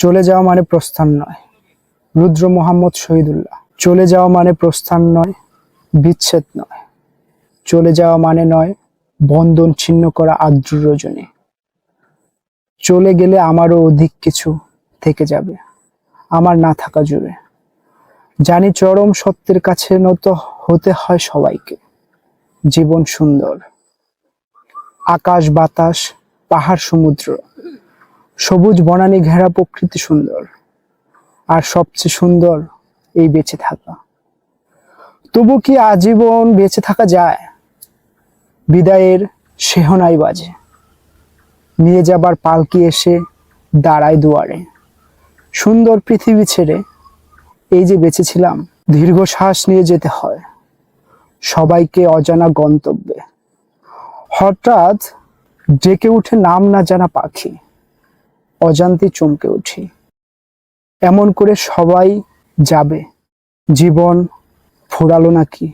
চলে যাওয়া মানে প্রস্থান নয়। রুদ্র মোহাম্মদ শহীদুল্লাহ। চলে যাওয়া মানে প্রস্থান নয়, বিচ্ছেদ নয়। চলে যাওয়া মানে নয়, বন্ধন ছিন্ন করা আদ্র রজনী। চলে গেলে আমারও অধিক কিছু থেকে যাবে, আমার না থাকা জুড়ে। জানি চরম সত্যের কাছে নত হতে হয় সবাইকে। জীবন সুন্দর। আকাশ বাতাস, পাহাড় সমুদ্র। সবুজ বনানী ঘেরা প্রকৃতি সুন্দর, আর সবচেয়ে সুন্দর এই বেঁচে থাকা। তবু কি আজীবন বেঁচে থাকা যায়? বিদায়ের সেহনাই বাজে। নিয়ে যাবার পালকি এসে দাঁড়ায় দুয়ারে। সুন্দর পৃথিবী ছেড়ে এই যে বেঁচেছিলাম দীর্ঘ শ্বাস নিয়ে যেতে হয়। সবাইকে অজানা গন্তব্যে। হঠাৎ ডেকে উঠে নাম না জানা পাখি। অজান্তে চমকে উঠি। এমন করে সবাই যাবে। জীবন ফুরালো নাকি?